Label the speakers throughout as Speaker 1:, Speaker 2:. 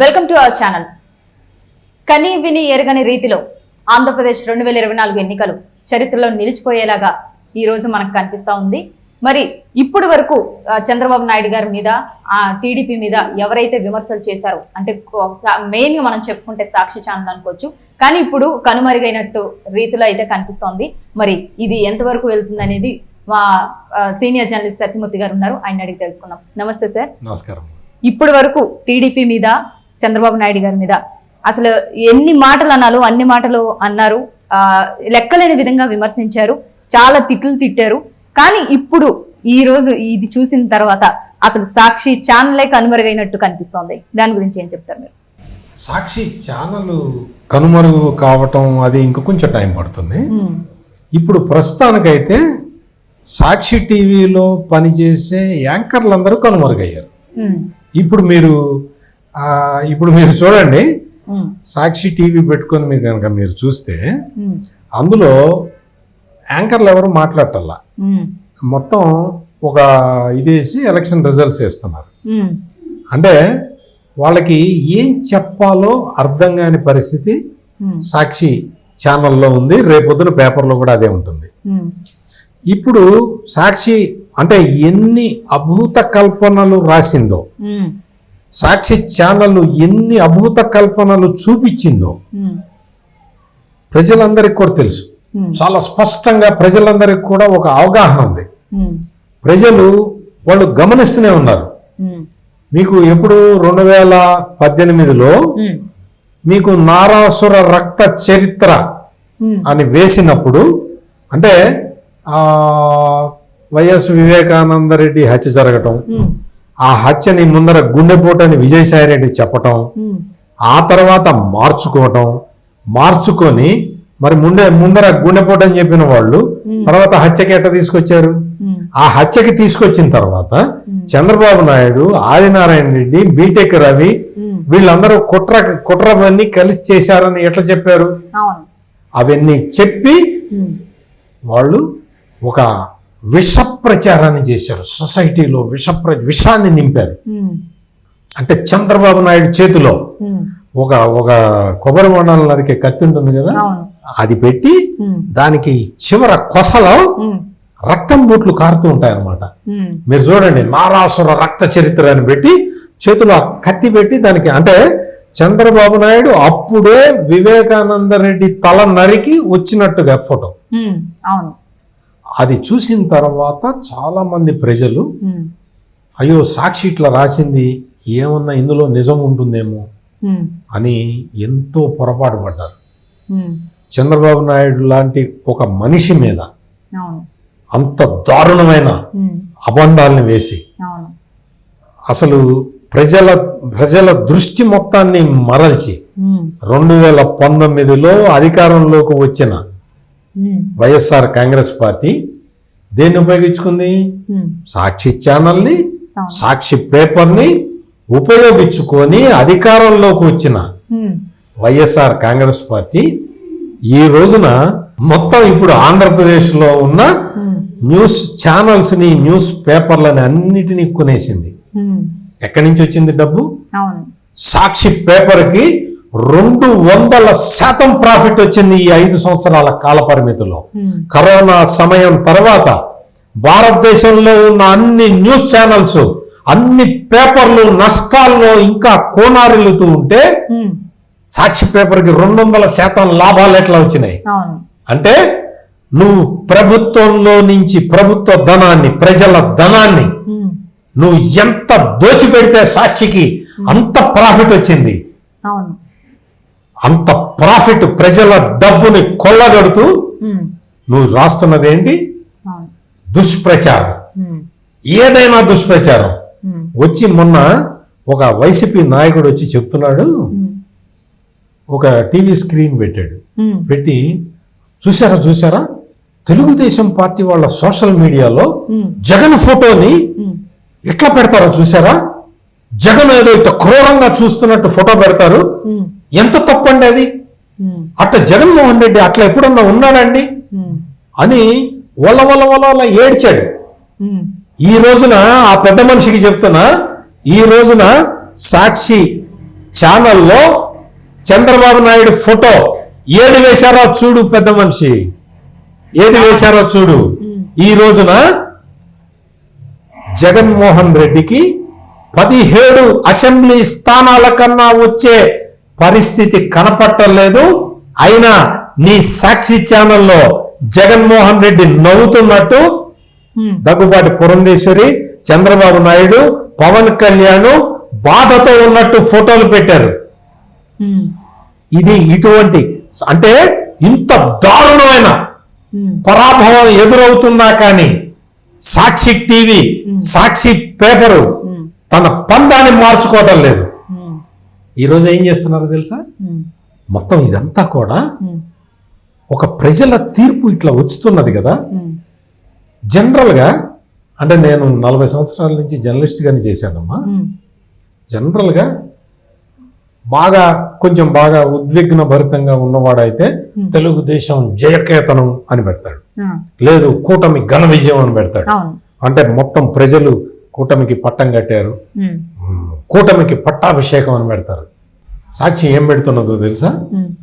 Speaker 1: Welcome to our channel కని విని ఎరగని రీతిలో ఆంధ్రప్రదేశ్ రెండు వేల ఇరవై నాలుగు ఎన్నికలు చరిత్రలో నిలిచిపోయేలాగా ఈ రోజు మనకు కనిపిస్తా ఉంది. మరి ఇప్పుడు వరకు చంద్రబాబు నాయుడు గారి మీద ఆ టీడీపీ మీద ఎవరైతే విమర్శలు చేశారో అంటే మెయిన్గా మనం చెప్పుకుంటే సాక్షి ఛానల్ అనుకోవచ్చు. కానీ ఇప్పుడు కనుమరుగైనట్టు రీతిలో అయితే కనిపిస్తోంది. మరి ఇది ఎంతవరకు వెళ్తుంది అనేది మా సీనియర్ జర్నలిస్ట్ సత్యమూర్తి గారు ఉన్నారు. ఆయన అడిగి తెలుసుకుందాం. నమస్తే సార్.
Speaker 2: నమస్కారం.
Speaker 1: ఇప్పటి వరకు టీడీపీ మీద చంద్రబాబు నాయుడు గారి మీద. అసలు ఎన్ని మాటలు అన్నారు అన్ని మాటలు అన్నారు లెక్కలేని విధంగా విమర్శించారు చాలా తిట్లు తిట్టారు. కానీ ఇప్పుడు ఈ రోజు ఇది చూసిన తర్వాత అసలు సాక్షి ఛానలే కనుమరుగైనట్టు కనిపిస్తోంది. దాని గురించి ఏం చెప్తారు మీరు?
Speaker 2: సాక్షి ఛానల్ కనుమరుగు కావటం అది ఇంక కొంచెం టైం పడుతుంది. ఇప్పుడు ప్రస్తుతానికైతే సాక్షి టీవీలో పనిచేసే యాంకర్లందరూ కనుమరుగయ్యారు.
Speaker 1: ఉమ్,
Speaker 2: ఇప్పుడు మీరు ఇప్పుడు మీరు చూడండి. సాక్షి టీవీ పెట్టుకొని మీరు కనుక మీరు చూస్తే అందులో యాంకర్లు ఎవరు మాట్లాడటల్లా? మొత్తం ఒక ఇదేసి ఎలక్షన్ రిజల్ట్స్ వేస్తున్నారు. అంటే వాళ్ళకి ఏం చెప్పాలో అర్థం కాని పరిస్థితి సాక్షి ఛానల్లో ఉంది. రేపొద్దున పేపర్లో కూడా అదే ఉంటుంది. ఇప్పుడు సాక్షి అంటే ఎన్ని అభూత కల్పనలు రాసిందో సాక్షి ఛానల్ ఎన్ని అభూత కల్పనలు చూపించిందో
Speaker 1: ఉమ్,
Speaker 2: ప్రజలందరికీ కూడా తెలుసు.
Speaker 1: ఉమ్,
Speaker 2: చాలా స్పష్టంగా ప్రజలందరికీ కూడా ఒక అవగాహన ఉంది.
Speaker 1: ఉమ్,
Speaker 2: ప్రజలు వాళ్ళు గమనిస్తూనే ఉన్నారు. మీకు ఎప్పుడు రెండు వేల పద్దెనిమిదిలో మీకు నారాసుర రక్త చరిత్ర అని వేసినప్పుడు అంటే వైఎస్ వివేకానంద రెడ్డి హత్య జరగటం ఆ హత్యని ముందర గుండెపోటని విజయసాయి రెడ్డి చెప్పటం ఆ తర్వాత మార్చుకోవటం మార్చుకొని మరి ముందే ముందర గుండెపోటు అని చెప్పిన వాళ్ళు తర్వాత హత్యకి ఎట్ట తీసుకొచ్చారు? ఆ హత్యకి తీసుకొచ్చిన తర్వాత చంద్రబాబు నాయుడు ఆదినారాయణ రెడ్డి బీటెక్ రవి వీళ్ళందరూ కుట్ర కుట్రవన్నీ కలిసి చేశారని ఎట్లా చెప్పారు?
Speaker 1: అవును.
Speaker 2: అవన్నీ చెప్పి వాళ్ళు ఒక విష ప్రచారాన్ని చేశారు. సొసైటీలో విష ప్ర- విషాన్ని నింపారు. అంటే చంద్రబాబు నాయుడు చేతిలో ఒక ఒక కొబ్బరి బొండాలు నరికే కత్తి ఉంటుంది కదా? అది పెట్టి దానికి చివర కొసలో రక్తం బూట్లు కారుతూ ఉంటాయన్నమాట. మీరు చూడండి నారాసుర రక్త చరిత్ర అని పెట్టి చేతిలో కత్తి పెట్టి దానికి అంటే చంద్రబాబు నాయుడు అప్పుడే వివేకానంద రెడ్డి తల నరికి వచ్చినట్టుగా ఫోటో
Speaker 1: అవును.
Speaker 2: అది చూసిన తర్వాత చాలా మంది ప్రజలు అయ్యో సాక్షి ఇట్లా రాసింది ఏమన్నా ఇందులో నిజం ఉంటుందేమో అని ఎంతో పొరపాటు పడ్డారు. చంద్రబాబు నాయుడు లాంటి ఒక మనిషి మీద అంత దారుణమైన అబంధాలను వేసి అసలు ప్రజల ప్రజల దృష్టి మొత్తాన్ని మరల్చి రెండు వేల పంతొమ్మిదిలో అధికారంలోకి వచ్చిన వైఎస్ఆర్ కాంగ్రెస్ పార్టీ దేన్ని ఉపయోగించుకుంది?
Speaker 1: ఉమ్,
Speaker 2: సాక్షి ఛానల్ని సాక్షి పేపర్ని ఉపయోగించుకొని అధికారంలోకి వచ్చిన
Speaker 1: ఉమ్,
Speaker 2: వైఎస్ఆర్ కాంగ్రెస్ పార్టీ ఈ రోజున మొత్తం ఇప్పుడు ఆంధ్రప్రదేశ్లో ఉన్న న్యూస్ ఛానల్స్ని న్యూస్ పేపర్లని అన్నిటినీ కొనేసింది. ఎక్కడి నుంచి వచ్చింది డబ్బు? సాక్షి పేపర్కి రెండు వందల శాతం ప్రాఫిట్ వచ్చింది ఈ ఐదు సంవత్సరాల కాల పరిమితిలో. కరోనా సమయం తర్వాత భారతదేశంలో ఉన్న అన్ని న్యూస్ ఛానల్స్ అన్ని పేపర్లు నష్టాల్లో ఇంకా కోనారిల్లుతూ ఉంటే సాక్షి పేపర్కి రెండు వందల శాతం లాభాలు ఎట్లా వచ్చినాయి? అంటే నువ్వు ప్రభుత్వంలో నుంచి ప్రభుత్వ ధనాన్ని ప్రజల ధనాన్ని నువ్వు ఎంత దోచిపెడితే సాక్షికి అంత ప్రాఫిట్ వచ్చింది.
Speaker 1: అవును.
Speaker 2: అంత ప్రాఫిట్ ప్రజల డబ్బుని కొల్లగడుతూ నువ్వు రాస్తున్నది ఏంటి? దుష్ప్రచారం. ఏదైనా దుష్ప్రచారం. వచ్చి మొన్న ఒక వైసీపీ నాయకుడు వచ్చి చెప్తున్నాడు. ఒక టీవీ స్క్రీన్ పెట్టాడు. పెట్టి చూసారా చూసారా తెలుగుదేశం పార్టీ వాళ్ళ సోషల్ మీడియాలో జగన్ ఫోటోని ఎట్లా పెడతారో చూసారా జగన్ ఏదో ఇంత క్రూరంగా చూస్తున్నట్టు ఫోటో పెడతారు. ఎంత తప్పండి అది? అట్లా జగన్మోహన్ రెడ్డి అట్లా ఎప్పుడన్నా ఉన్నాడండి? అని వల్ల వల్ల వల్ల ఏడ్చాడు. ఈ రోజున ఆ పెద్ద మనిషికి చెప్తున్నా ఈ రోజున సాక్షి ఛానల్లో చంద్రబాబు నాయుడు ఫోటో ఏది వేశారో చూడు పెద్ద మనిషి. ఏది వేశారో చూడు. ఈ రోజున జగన్మోహన్ రెడ్డికి పదిహేడు అసెంబ్లీ స్థానాల కన్నా వచ్చే పరిస్థితి కనపట్టలేదు. అయినా నీ సాక్షి ఛానల్లో జగన్మోహన్ రెడ్డి నవ్వుతున్నట్టు దగ్గుబాటి పురంధేశ్వరి చంద్రబాబు నాయుడు పవన్ కళ్యాణ్ బాధతో ఉన్నట్టు ఫోటోలు పెట్టారు. ఇది ఇటువంటి అంటే ఇంత దారుణమైన పరాభవం ఎదురవుతున్నా కానీ సాక్షి టీవీ సాక్షి పేపరు తన పందాన్ని మార్చుకోవటం లేదు. ఈరోజు ఏం చేస్తున్నారో తెలుసా? మొత్తం ఇదంతా కూడా ఒక ప్రజల తీర్పు ఇట్లా వచ్చుతున్నది కదా. జనరల్గా అంటే నేను నలభై సంవత్సరాల నుంచి జర్నలిస్ట్గానే చేశానమ్మా. జనరల్గా బాగా కొంచెం బాగా ఉద్విగ్న భరితంగా ఉన్నవాడైతే తెలుగుదేశం జయకేతనం అని పెడతాడు. లేదు కూటమి ఘన విజయం అని పెడతాడు. అంటే మొత్తం ప్రజలు కూటమికి పట్టం కట్టారు. కూటమికి పట్టాభిషేకం అని పెడతారు. సాక్షి ఏం పెడుతున్నదో తెలుసా?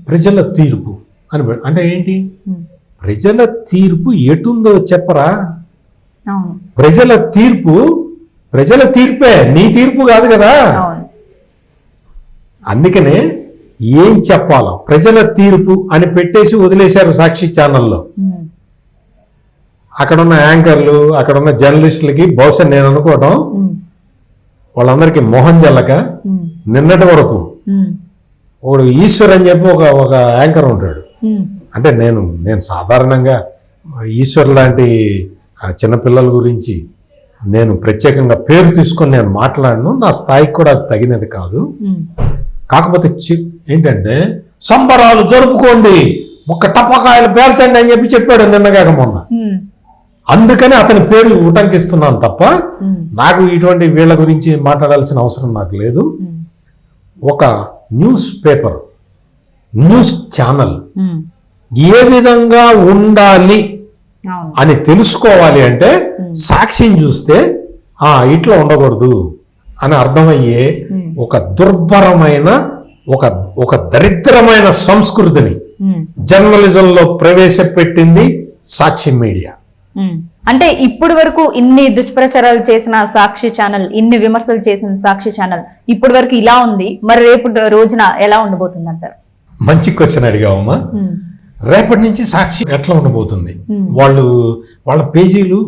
Speaker 2: ప్రజల తీర్పు అని అంటే ఏంటి? ప్రజల తీర్పు ఎటుందో చెప్పరా? ప్రజల తీర్పు ప్రజల తీర్పే నీ తీర్పు కాదు కదా? అందుకనే ఏం చెప్పాలో ప్రజల తీర్పు అని పెట్టేసి వదిలేశారు సాక్షి ఛానల్లో. అక్కడున్న యాంకర్లు అక్కడున్న జర్నలిస్టులకి బహుశా నేను అనుకోవటం వాళ్ళందరికీ మోహన్ జల్లక నిన్నటి వరకు ఒకడు ఈశ్వర్ అని చెప్పి ఒక ఒక యాంకర్ ఉంటాడు. అంటే నేను నేను సాధారణంగా ఈశ్వర్ లాంటి చిన్నపిల్లల గురించి నేను ప్రత్యేకంగా పేరు తీసుకొని నేను మాట్లాడను. నా స్థాయికి కూడా అది తగినది కాదు. కాకపోతే చి- ఏంటంటే సంబరాలు జరుపుకోండి. ఒక్క టపకాయలు పేల్చండి అని చెప్పి చెప్పాడు నిన్నగాక మొన్న. అందుకని అతని పేరు ఉటంకిస్తున్నాను తప్ప నాకు ఇటువంటి వీళ్ళ గురించి మాట్లాడాల్సిన అవసరం నాకు లేదు. ఒక న్యూస్ పేపర్ న్యూస్ ఛానల్ ఏ విధంగా ఉండాలి అని తెలుసుకోవాలి అంటే సాక్షిని చూస్తే ఆ ఇట్లా ఉండకూడదు అని అర్థమయ్యే ఒక దుర్భరమైన ఒక ఒక దరిద్రమైన సంస్కృతిని జర్నలిజంలో ప్రవేశపెట్టింది సాక్షి మీడియా.
Speaker 1: అంటే ఇప్పటి వరకు ఇన్ని దుష్ప్రచారాలు చేసిన సాక్షి ఛానల్ ఇన్ని విమర్శలు చేసిన సాక్షి ఛానల్ ఇప్పటి వరకు ఇలా ఉంది. మరి రేపు రోజున ఎలా ఉండబోతుంది అంటారు
Speaker 2: మంచి క్వశ్చన్ అడిగావమ్మా
Speaker 1: ఉమ్,
Speaker 2: రేపటి నుంచి సాక్షి ఎట్లా ఉండబోతుంది? వాళ్ళు వాళ్ళ పేజీలు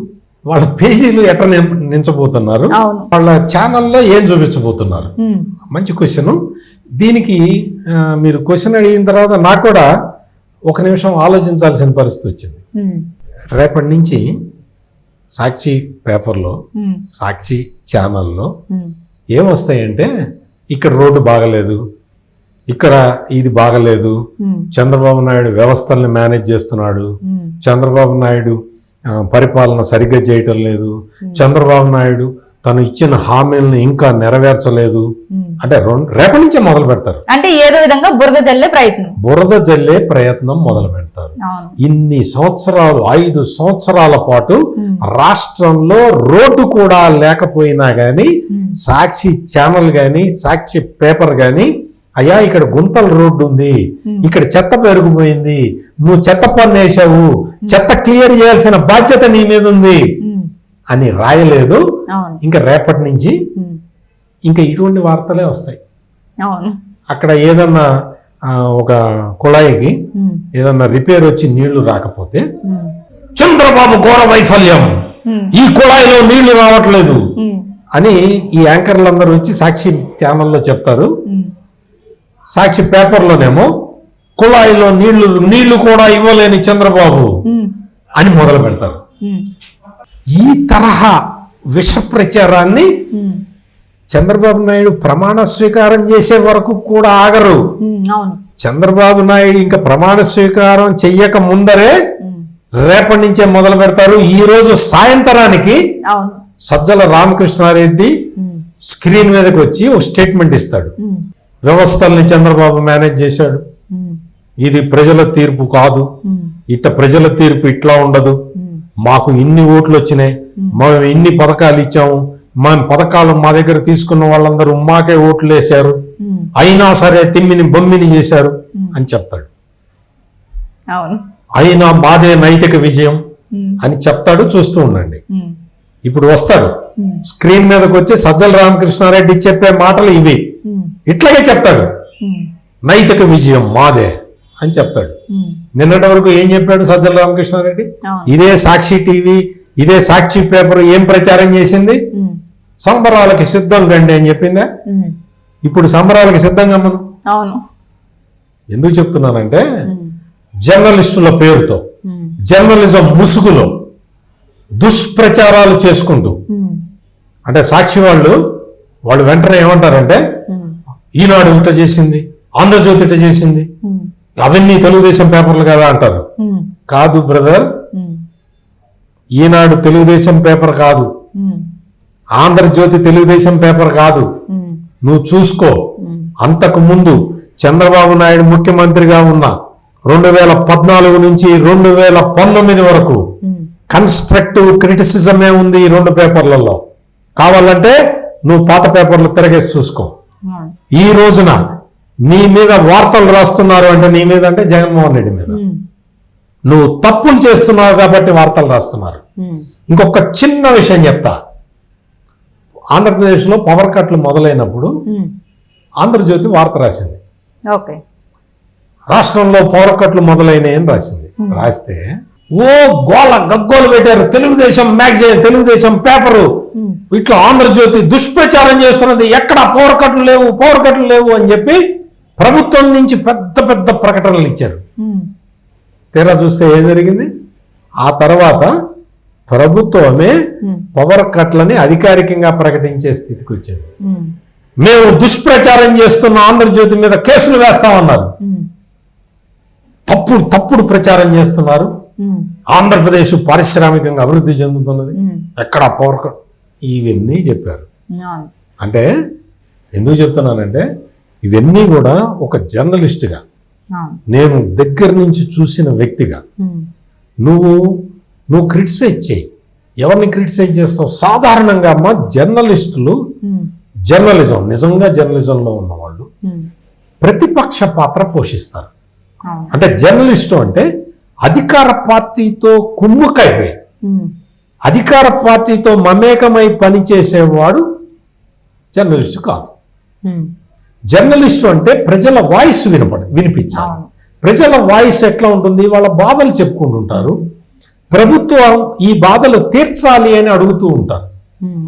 Speaker 2: వాళ్ళ పేజీలు ఎట్లా నించబోతున్నారు? వాళ్ళ ఛానల్లో ఏం చూపించబోతున్నారు? మంచి క్వశ్చన్ దీనికి మీరు క్వశ్చన్ అడిగిన తర్వాత నాకు కూడా ఒక నిమిషం ఆలోచించాల్సిన పరిస్థితి వచ్చింది. రేపటి నుంచి సాక్షి పేపర్లో సాక్షి ఛానల్లో ఏమొస్తాయంటే ఇక్కడ రోడ్డు బాగలేదు ఇక్కడ ఇది బాగలేదు చంద్రబాబు నాయుడు వ్యవస్థల్ని మేనేజ్ చేస్తున్నాడు చంద్రబాబు నాయుడు పరిపాలన సరిగ్గా చేయటం లేదు చంద్రబాబు నాయుడు తను ఇచ్చిన హామీలను ఇంకా నెరవేర్చలేదు. అంటే రేపటి నుంచే మొదలు పెడతారు.
Speaker 1: అంటే ఏదో విధంగా బురద జల్లే ప్రయత్నం.
Speaker 2: బురద జల్లే ప్రయత్నం మొదలు పెడతారు. ఇన్ని సంవత్సరాలు ఐదు సంవత్సరాల పాటు రాష్ట్రంలో రోడ్డు కూడా లేకపోయినా గానీ
Speaker 1: ఉమ్,
Speaker 2: సాక్షి ఛానల్ గాని సాక్షి పేపర్ గాని అయ్యా ఇక్కడ గుంతల రోడ్డు ఉంది ఇక్కడ చెత్త పెరిగిపోయింది నువ్వు చెత్త పన్ను వేసావు చెత్త క్లియర్ చేయాల్సిన బాధ్యత నీ మీద ఉంది అని రాయలేదు. ఇంకా రేపటి నుంచి ఇంకా ఇటువంటి వార్తలే వస్తాయి.
Speaker 1: అవును.
Speaker 2: అక్కడ ఏదన్నా ఒక కుళాయికి ఏదన్నా రిపేర్ వచ్చి నీళ్ళు రాకపోతే చంద్రబాబు ఘోర వైఫల్యం. ఈ కుళాయిలో నీళ్ళు రావట్లేదు అని ఈ యాంకర్లందరూ వచ్చి సాక్షి ఛానల్లో చెప్తారు. సాక్షి పేపర్లోనేమో కుళాయిలో నీళ్ళు నీళ్ళు కూడా ఇవ్వలేని చంద్రబాబు అని మొదలు పెడతారు ఈ తరహా విష ప్రచారాన్ని చంద్రబాబు నాయుడు ప్రమాణ స్వీకారం చేసే వరకు కూడా ఆగరు. చంద్రబాబు నాయుడు ఇంకా ప్రమాణ స్వీకారం చెయ్యక ముందరే రేపటి నుంచే మొదలు పెడతారు. ఈ రోజు సాయంత్రానికి సజ్జల రామకృష్ణారెడ్డి స్క్రీన్ మీదకి వచ్చి ఒక స్టేట్మెంట్ ఇస్తాడు. వ్యవస్థల్ని చంద్రబాబు మేనేజ్ చేశాడు. ఇది ప్రజల తీర్పు కాదు. ఇట్ట ప్రజల తీర్పు ఇట్లా ఉండదు. మాకు ఇన్ని ఓట్లు వచ్చినాయి. మేము ఇన్ని పథకాలు ఇచ్చాము. మా పథకాలు మా దగ్గర తీసుకున్న వాళ్ళందరూ మాకే ఓట్లు వేశారు. అయినా సరే తిమ్మిని బొమ్మిని చేశారు అని చెప్తాడు. అయినా మాదే నైతిక విజయం అని చెప్తాడు చూస్తూ ఉండండి. ఇప్పుడు వస్తాడు. స్క్రీన్ మీదకి వచ్చి సజ్జల రామకృష్ణారెడ్డి చెప్పే మాటలు ఇవి. ఇట్లాగే చెప్తాడు. నైతిక విజయం మాదే అని చెప్తాడు. నిన్నటి వరకు ఏం చెప్పాడు సజ్జల రామకృష్ణారెడ్డి? ఇదే సాక్షి టీవీ ఇదే సాక్షి పేపర్ ఏం ప్రచారం చేసింది? సంబరాలకి సిద్ధం కండి అని చెప్పిందా? ఇప్పుడు సంబరాలకి సిద్ధంగా మనం
Speaker 1: అవును.
Speaker 2: ఎందుకు చెప్తున్నానంటే జర్నలిస్టుల పేరుతో జర్నలిజం ముసుగులో దుష్ప్రచారాలు చేసుకుంటూ అంటే సాక్షి వాళ్ళు వాళ్ళు వెంటనే ఏమంటారంటే ఈనాడు ఇట చేసింది ఆంధ్రజ్యోతి ఇట చేసింది అవన్నీ తెలుగుదేశం పేపర్లు కదా అంటారు. కాదు బ్రదర్ ఈనాడు తెలుగుదేశం పేపర్ కాదు. ఆంధ్రజ్యోతి తెలుగుదేశం పేపర్ కాదు. నువ్వు చూసుకో. అంతకు ముందు చంద్రబాబు నాయుడు ముఖ్యమంత్రిగా ఉన్న రెండు వేల పద్నాలుగు నుంచి రెండు వేల పంతొమ్మిది వరకు కన్స్ట్రక్టివ్ క్రిటిసిజమే ఉంది ఈ రెండు పేపర్లలో. కావాలంటే నువ్వు పాత పేపర్లు తిరగేసి చూసుకో. ఈ రోజున నీ మీద వార్తలు రాస్తున్నారు అంటే నీ మీద అంటే జగన్మోహన్ రెడ్డి మీద. నువ్వు తప్పులు చేస్తున్నావు కాబట్టి వార్తలు రాస్తున్నారు. ఇంకొక చిన్న విషయం చెప్తా. ఆంధ్రప్రదేశ్లో పవర్ కట్లు మొదలైనప్పుడు ఆంధ్రజ్యోతి వార్త రాసింది.
Speaker 1: ఓకే.
Speaker 2: రాష్ట్రంలో పవర్ కట్లు మొదలైనాయని రాసింది. రాస్తే ఓ గోల గగ్గోలు పెట్టారు. Telugu Desam magazine Telugu Desam paper. ఇట్లా ఆంధ్రజ్యోతి దుష్ప్రచారం చేస్తున్నది. ఎక్కడ పవర్ కట్లు లేవు పవర్ కట్లు లేవు అని చెప్పి ప్రభుత్వం నుంచి పెద్ద పెద్ద ప్రకటనలు ఇచ్చారు. తీరా చూస్తే ఏం జరిగింది? ఆ తర్వాత ప్రభుత్వమే పవర్ కట్లని అధికారికంగా ప్రకటించే స్థితికి వచ్చింది మేము. దుష్ప్రచారం చేస్తున్న ఆంధ్రజ్యోతి మీద కేసులు వేస్తామన్నారు. తప్పుడు తప్పుడు ప్రచారం చేస్తున్నారు. ఆంధ్రప్రదేశ్ పారిశ్రామికంగా అభివృద్ధి చెందుతున్నది. ఎక్కడ పవర్ కట్ ఇవన్నీ చెప్పారు. అంటే ఎందుకు చెప్తున్నానంటే ఇవన్నీ కూడా ఒక జర్నలిస్ట్గా నేను దగ్గర నుంచి చూసిన వ్యక్తిగా నువ్వు నువ్వు క్రిటిసైజ్ చేయి. ఎవరిని క్రిటిసైజ్ చేస్తావు? సాధారణంగా అమ్మ జర్నలిస్టులు జర్నలిజం నిజంగా జర్నలిజంలో ఉన్నవాళ్ళు ప్రతిపక్ష పాత్ర పోషిస్తారు. అంటే జర్నలిస్టు అంటే అధికార పార్టీతో కుమ్ముకైపోయి అధికార పార్టీతో మమేకమై పనిచేసేవాడు జర్నలిస్టు కాదు. జర్నలిస్టు అంటే ప్రజల వాయిస్ వినపడ వినిపించాలి. ప్రజల వాయిస్ ఎట్లా ఉంటుంది? వాళ్ళ బాధలు చెప్పుకుంటుంటారు. ప్రభుత్వం ఈ బాధలు తీర్చాలి అని అడుగుతూ ఉంటారు.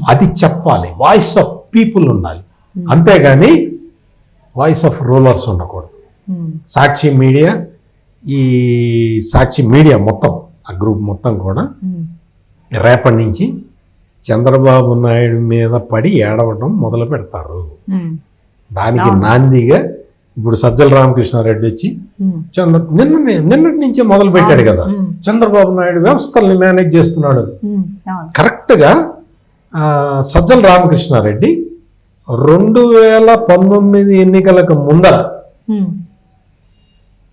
Speaker 2: అది చెప్పాలి. వాయిస్ ఆఫ్ పీపుల్ ఉండాలి. అంతేగాని వాయిస్ ఆఫ్ రూలర్స్ ఉండకూడదు. సాక్షి మీడియా ఈ సాక్షి మీడియా మొత్తం ఆ గ్రూప్ మొత్తం కూడా రేపటి నుంచి చంద్రబాబు నాయుడు మీద పడి ఏడవడం మొదలు పెడతారు. దానికి నాందిగా ఇప్పుడు సజ్జల రామకృష్ణారెడ్డి వచ్చి చంద్ర నిన్న నిన్నటి నుంచే మొదలు పెట్టాడు కదా. చంద్రబాబు నాయుడు వ్యవస్థల్ని మేనేజ్ చేస్తున్నాడు. కరెక్ట్గా సజ్జల రామకృష్ణారెడ్డి రెండు వేల పంతొమ్మిది ఎన్నికలకు ముందర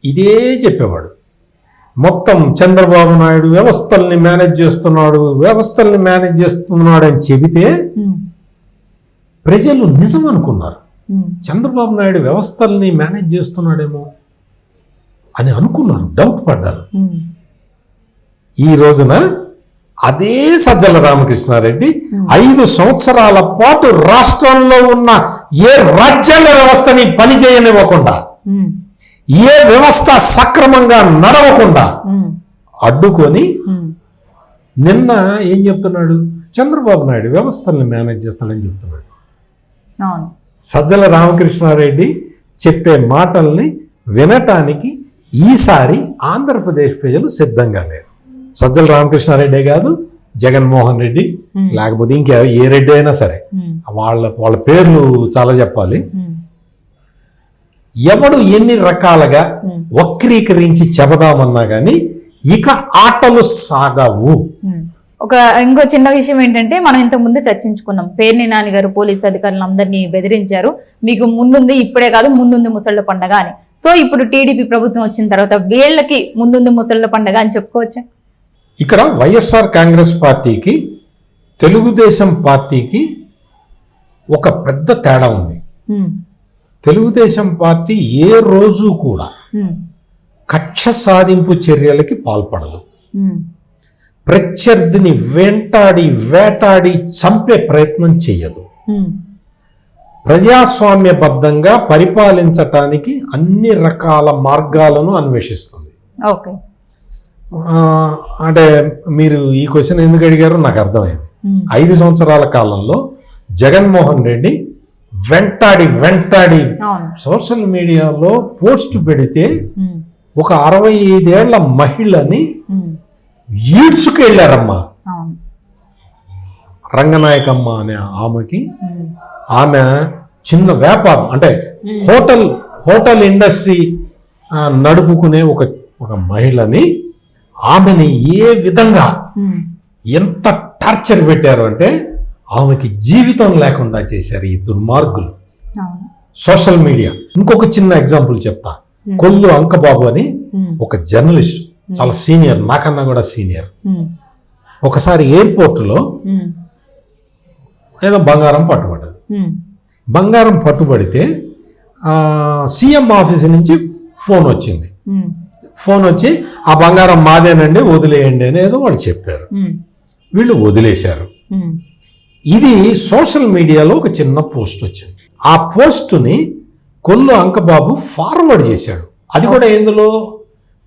Speaker 2: ఇదే చెప్పేవాడు. మొత్తం చంద్రబాబు నాయుడు వ్యవస్థల్ని మేనేజ్ చేస్తున్నాడు వ్యవస్థల్ని మేనేజ్ చేస్తున్నాడు అని చెబితే ప్రజలు నిజం అనుకున్నారు చంద్రబాబు నాయుడు వ్యవస్థల్ని మేనేజ్ చేస్తున్నాడేమో అని అనుకున్నారు డౌట్ పడ్డారు. ఈ రోజున అదే సజ్జల రామకృష్ణారెడ్డి ఐదు సంవత్సరాల పాటు రాష్ట్రంలో ఉన్న ఏ రాజ్యాంగ వ్యవస్థని పనిచేయనివ్వకుండా
Speaker 1: ఉమ్,
Speaker 2: ఏ వ్యవస్థ సక్రమంగా నడవకుండా అడ్డుకొని నిన్న ఏం చెప్తున్నాడు? చంద్రబాబు నాయుడు వ్యవస్థల్ని మేనేజ్ చేస్తాడని చెప్తున్నాడు. సజ్జల రామకృష్ణారెడ్డి చెప్పే మాటల్ని వినటానికి ఈసారి ఆంధ్రప్రదేశ్ ప్రజలు సిద్ధంగా లేరు. సజ్జల రామకృష్ణారెడ్డే కాదు జగన్మోహన్ రెడ్డి. లేకపోతే ఇంకా ఏ రెడ్డి అయినా సరే. వాళ్ళ వాళ్ళ పేర్లు చాలా చెప్పాలి. ఎవడు ఎన్ని రకాలుగా. వక్రీకరించి చెబదామన్నా కానీ ఇక ఆటలు సాగవు.
Speaker 1: ఒక ఇంకో చిన్న విషయం ఏంటంటే మనం ఇంతకు ముందు చర్చించుకున్నాం. పేర్ని నాని గారు పోలీస్ అధికారులు అందరినీ బెదిరించారు. మీకు ముందుంది ఇప్పుడే కాదు ముందుంది ముసళ్ళ పండగ అని. సో ఇప్పుడు టీడీపీ ప్రభుత్వం వచ్చిన తర్వాత వీళ్ళకి ముందుంది ముసళ్ళ పండగ అని చెప్పుకోవచ్చా?
Speaker 2: ఇక్కడ వైఎస్ఆర్ కాంగ్రెస్ పార్టీకి తెలుగుదేశం పార్టీకి ఒక పెద్ద తేడా ఉంది. తెలుగుదేశం పార్టీ ఏ రోజు కూడా కక్ష సాధింపు చర్యలకి పాల్పడదు. ప్రత్యర్థిని వెంటాడి వేటాడి చంపే ప్రయత్నం చేయదు ప్రజాస్వామ్యబద్ధంగా పరిపాలించటానికి అన్ని రకాల మార్గాలను అన్వేషిస్తుంది.
Speaker 1: ఓకే.
Speaker 2: అంటే మీరు ఈ క్వశ్చన్ ఎందుకు అడిగారో నాకు అర్థమైంది. ఐదు సంవత్సరాల కాలంలో జగన్మోహన్ రెడ్డి వెంటాడి వెంటాడి సోషల్ మీడియాలో పోస్ట్ పెడితే ఒక అరవై ఐదేళ్ళ మహిళని ఈడ్చుకెళ్ళారమ్మా రంగనాయకమ్మ అనే ఆమెకి ఆమె చిన్న వ్యాపారం అంటే హోటల్ హోటల్ ఇండస్ట్రీ నడుపుకునే ఒక ఒక మహిళని ఆమెని ఏ విధంగా ఎంత టార్చర్ పెట్టారు అంటే ఆమెకి జీవితం లేకుండా చేశారు ఈ దుర్మార్గులు. Social media. ఇంకొక చిన్న ఎగ్జాంపుల్ చెప్తా. కొల్లు అంకబాబు అని ఒక జర్నలిస్ట్ చాలా సీనియర్ నాకన్నా కూడా సీనియర్. ఒకసారి ఎయిర్పోర్ట్లో ఏదో బంగారం పట్టుబడ్డది
Speaker 1: ఉమ్,
Speaker 2: బంగారం పట్టుబడితే సీఎం ఆఫీస్ నుంచి ఫోన్ వచ్చింది. ఫోన్ వచ్చి ఆ బంగారం మాదేనండి వదిలేయండి అని ఏదో వాళ్ళు చెప్పారు. వీళ్ళు వదిలేశారు. ఇది సోషల్ మీడియాలో ఒక చిన్న పోస్ట్ వచ్చింది. ఆ పోస్టుని కొల్లు అంకబాబు ఫార్వర్డ్ చేశాడు. అది కూడా ఎందులో?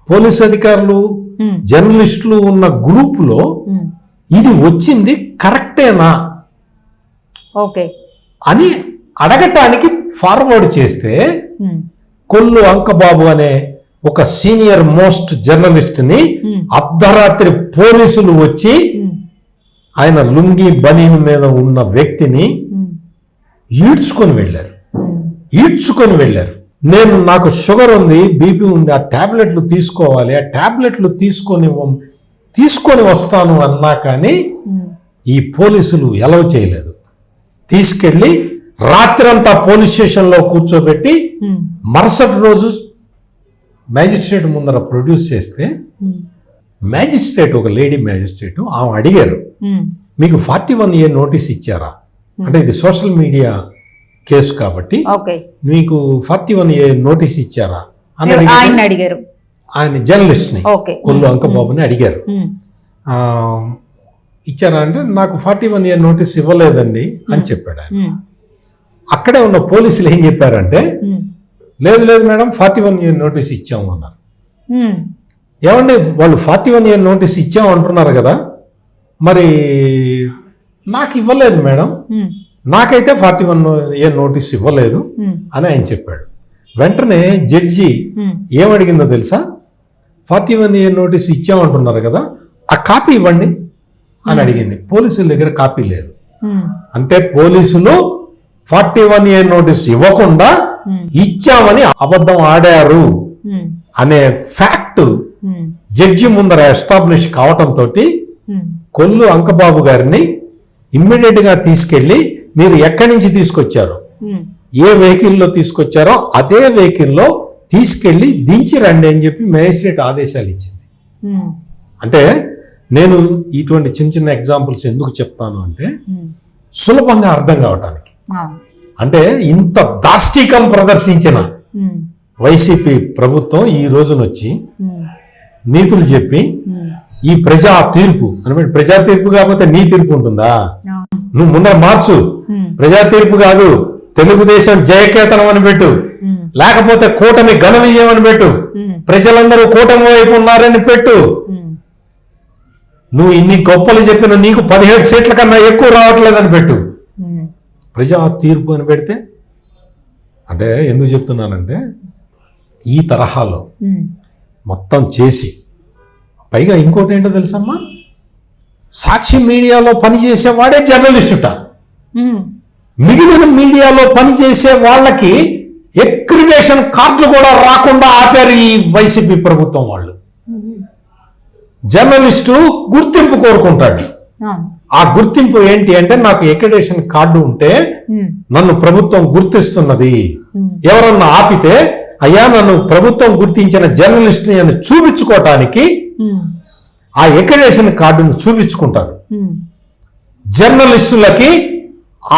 Speaker 2: పోలీస్ అధికారులు జర్నలిస్టులు ఉన్న గ్రూపులో ఇది వచ్చింది కరెక్టేనా?
Speaker 1: ఓకే.
Speaker 2: అని అడగటానికి ఫార్వర్డ్ చేస్తే కొల్లు అంకబాబు అనే ఒక సీనియర్ మోస్ట్ జర్నలిస్ట్ని
Speaker 1: ఉమ్,
Speaker 2: అర్ధరాత్రి పోలీసులు వచ్చి ఆయన లుంగి బనీన్ మీద ఉన్న వ్యక్తిని ఈడ్చుకొని వెళ్ళారు. ఈడ్చుకొని వెళ్ళారు. నేను నాకు షుగర్ ఉంది బీపీ ఉంది ఆ టాబ్లెట్లు తీసుకోవాలి ఆ టాబ్లెట్లు తీసుకొని తీసుకొని వస్తాను అన్నా కానీ ఈ పోలీసులు ఎలవ్ చేయలేదు. తీసుకెళ్ళి రాత్రంతా పోలీస్ స్టేషన్లో కూర్చోబెట్టి మరుసటి రోజు మ్యాజిస్ట్రేట్ ముందర ప్రొడ్యూస్ చేస్తే
Speaker 1: ఉమ్,
Speaker 2: మ్యాజిస్ట్రేట్ ఒక లేడీ మ్యాజిస్ట్రేట్ ఆమె అడిగారు
Speaker 1: ఉమ్,
Speaker 2: మీకు ఫార్టీ వన్ ఏ నోటీస్ ఇచ్చారా? అంటే ఇది సోషల్ మీడియా కేసు కాబట్టి మీకు ఫార్టీ వన్ ఏ నోటీస్ ఇచ్చారా? అని
Speaker 1: అడిగారు.
Speaker 2: ఆయన జర్నలిస్ట్ని కొల్లు అంకబాబుని అడిగారు. ఇచ్చారా అంటే నాకు ఫార్టీ వన్ ఏ నోటీస్ ఇవ్వలేదండి అని చెప్పాడు ఆయన. అక్కడే ఉన్న పోలీసులు ఏం చెప్పారంటే లేదు లేదు madam forty one A notice ఇచ్చాము అన్నారు. ఏమండి వాళ్ళు ఫార్టీ వన్ ఇయర్ నోటీస్ ఇచ్చాము అంటున్నారు కదా మరి నాకు ఇవ్వలేదు మేడం. నాకైతే ఫార్టీ వన్ ఇయర్ నోటీస్ ఇవ్వలేదు అని ఆయన చెప్పాడు. వెంటనే జడ్జి ఏమడిగిందో తెలుసా? ఫార్టీ వన్ ఇయర్ నోటీస్ ఇచ్చామంటున్నారు కదా ఆ కాపీ ఇవ్వండి అని అడిగింది. పోలీసుల దగ్గర కాపీ లేదు. అంటే పోలీసులు ఫార్టీ వన్ ఇయర్ నోటీస్ ఇవ్వకుండా ఇచ్చామని అబద్ధం ఆడారు అనే ఫ్యాక్ట్ జడ్జి ముందర ఎస్టాబ్లిష్ కావటంతో కొల్లు అంకబాబు గారిని ఇమ్మీడియట్గా తీసుకెళ్ళి మీరు ఎక్కడి నుంచి తీసుకొచ్చారు? ఏ వెహికల్లో తీసుకొచ్చారో అదే వెహికల్లో తీసుకెళ్ళి దించి రండి అని చెప్పి మేజిస్ట్రేట్ ఆదేశాలు ఇచ్చింది. అంటే నేను ఇటువంటి చిన్న చిన్న ఎగ్జాంపుల్స్ ఎందుకు చెప్తాను అంటే సులభంగా అర్థం కావటానికి. అంటే ఇంత దాష్టికం ప్రదర్శించిన వైసీపీ ప్రభుత్వం ఈ రోజునొచ్చి నీతులు చెప్పి ఈ ప్రజా తీర్పు అనమాట ప్రజా తీర్పు కాకపోతే నీ తీర్పు ఉంటుందా. నువ్వు ముందర మార్చు. ప్రజా తీర్పు కాదు తెలుగుదేశం జయకేతనం అని పెట్టు. లేకపోతే కూటమి ఘన విజయం అని పెట్టు. ప్రజలందరూ కూటమి వైపు ఉన్నారని పెట్టు. నువ్వు ఇన్ని గొప్పలు చెప్పిన నీకు పదిహేడు సీట్ల కన్నా ఎక్కువ రావట్లేదని పెట్టు. ప్రజా తీర్పు అని పెడితే అంటే ఎందుకు చెప్తున్నానంటే ఈ తరహాలో మొత్తం చేసి పైగా ఇంకోటి ఏంటో తెలుసమ్మా? సాక్షి మీడియాలో పనిచేసే వాడే జర్నలిస్టుట మిగిలిన మీడియాలో పనిచేసే వాళ్ళకి ఎక్రిడేషన్ కార్డులు కూడా రాకుండా ఆపారు ఈ వైసీపీ ప్రభుత్వం వాళ్ళు. జర్నలిస్టు గుర్తింపు కోరుకుంటాడు. ఆ గుర్తింపు ఏంటి అంటే నాకు ఎక్రిడేషన్ కార్డు ఉంటే నన్ను ప్రభుత్వం గుర్తిస్తున్నది. ఎవరన్నా ఆపితే అయ్యా నన్ను ప్రభుత్వం గుర్తించిన జర్నలిస్ట్ని అని చూపించుకోవటానికి ఆ ఎక్రిడేషన్ కార్డును చూపించుకుంటారు. జర్నలిస్టులకి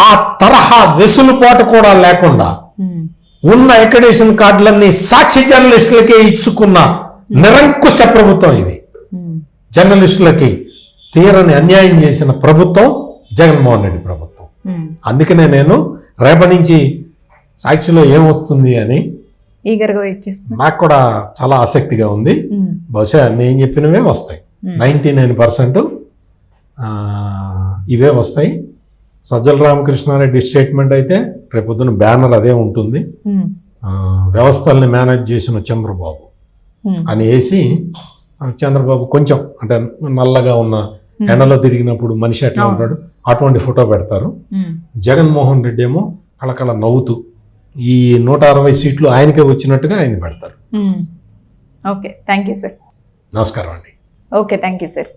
Speaker 2: ఆ తరహా వెసులుబాటు కూడా లేకుండా ఉన్న అక్రిడేషన్ కార్డులన్నీ సాక్షి జర్నలిస్టులకే ఇచ్చుకున్న నిరంకుశ ప్రభుత్వం ఇది. జర్నలిస్టులకి తీరని అన్యాయం చేసిన ప్రభుత్వం జగన్మోహన్ రెడ్డి ప్రభుత్వం. అందుకనే నేను రేపటి నుంచి సాక్షిలో ఏమొస్తుంది అని నాకు కూడా చాలా ఆసక్తిగా ఉంది. బహుశా నేను చెప్పినవే వస్తాయి. నైంటీ నైన్ పర్సెంట్ ఇవే వస్తాయి. సజ్జల రామకృష్ణారెడ్డి స్టేట్మెంట్ అయితే రేపొద్దున బ్యానర్ అదే ఉంటుంది. వ్యవస్థల్ని మేనేజ్ చేసిన చంద్రబాబు అని వేసి చంద్రబాబు కొంచెం అంటే నల్లగా ఉన్న ఎండలో తిరిగినప్పుడు మనిషి ఎట్లా. ఉంటాడు? అటువంటి ఫోటో పెడతారు.
Speaker 1: ఉమ్.
Speaker 2: జగన్మోహన్ రెడ్డి ఏమో కళకళ నవ్వుతూ ఈ నూట అరవై సీట్లు ఆయనకే వచ్చినట్టుగా ఆయన పెడతారు.
Speaker 1: ఓకే థ్యాంక్ యూ సార్
Speaker 2: నమస్కారం అండి.
Speaker 1: Okay thank you sir